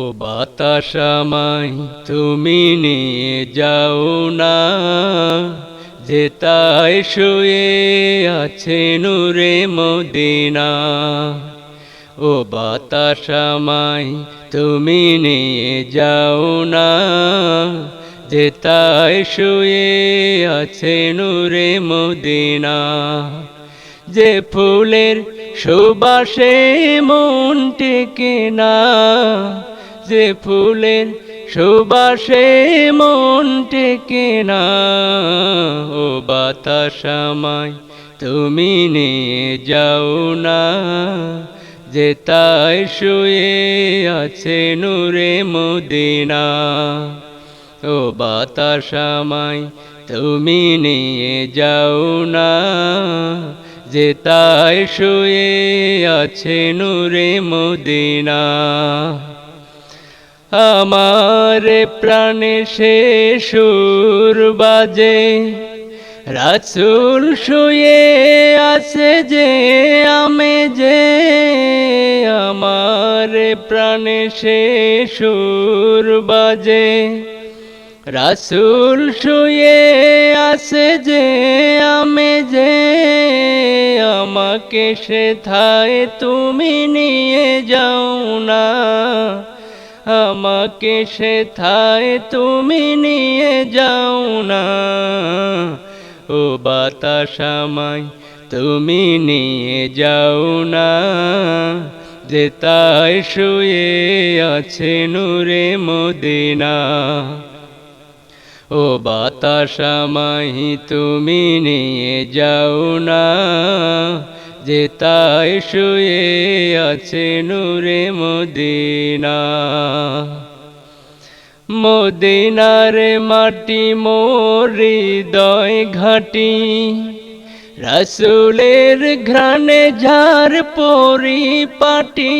ও বাতাসামাই তুমি নিয়ে যাও না। যে তাই শুয়ে আছে নূরে মদিনা। ও বাতাসামাই তুমি নিয়ে যাও না। যে তাই শুয়ে আছে নূরে মদিনা। যে ফুলের সুবাসে মন টেকে না। যে ফুলের সুবাসে মন টেকে না, ও বাতাসামাই তুমি নিয়ে যাও না, যে তাই শুয়ে আছে নূরে মদিনা, ও বাতাসামাই তুমি নিয়ে যাও না, যে তাই শুয়ে আছে নূরে মদিনা। আমার প্রাণে সে সুর বাজে। রাসুল শুয়ে আছে যে আমি যে। আমার প্রাণে সে সুর বাজে। রাসুল শুয়ে আছে যে আমি যে। আমাকে সে থায় তুমি নিয়ে যাও না। আমাকে সে থায় তুমি নিয়ে যাও না। ও বাতাসামাই তুমি নিয়ে যাও না। যে তাই শুয়ে আছে নূরে মদিনা। ও বাতাসামাই তুমি নিয়ে যাও না। যে তাই শুয়ে আছে নূরে মদিনা। মদিনার মাটি মোর হৃদয় ঘাটি। রসুলের ঘ্রাণে ঝার পরিপাটি।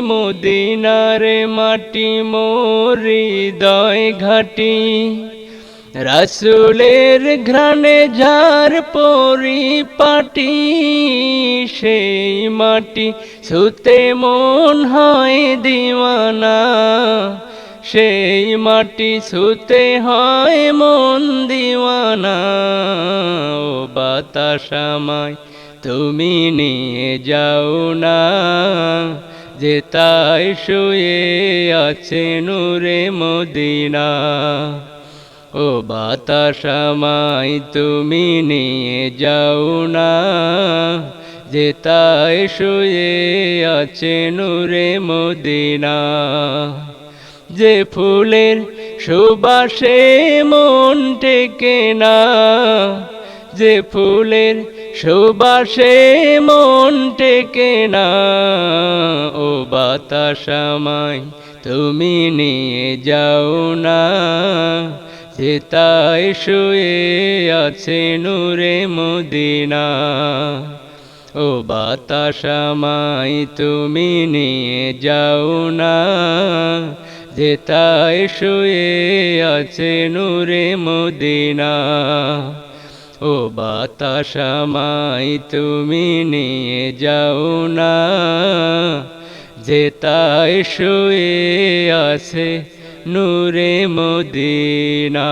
মদিনার মাটি মোর হৃদয় ঘাটি। রসুলের ঘ্রাণে ঝার পরিপাটি, সেই মাটি সুতে মন হয় দিওয়ানা। সেই মাটি সুতে হয় মন দিওয়ানা। ও বাতাসামাই তুমি নিয়ে যাও না। যে তাই শুয়ে আছে নূরে মদিনা। ও বাতাসামাই তুমি নিয়ে যাও না, যে তাই শুয়ে আছে নূরে মদিনা। যে ফুলের সুবাসে মন টেকে না, যে ফুলের সুবাসে মন টেকে না, ও বাতাসামাই তুমি নিয়ে যাও না। যে তাই শুয়ে আছে নূরে মদিনা। ও বাতাসামাই তুমি নিয়ে যাও না। যে তাই শুয়ে আছে নূরে মদিনা। ও বাতাসামাই তুমি নিয়ে যাও না। যে তাই শুয়ে আছে নূরে মদিনা।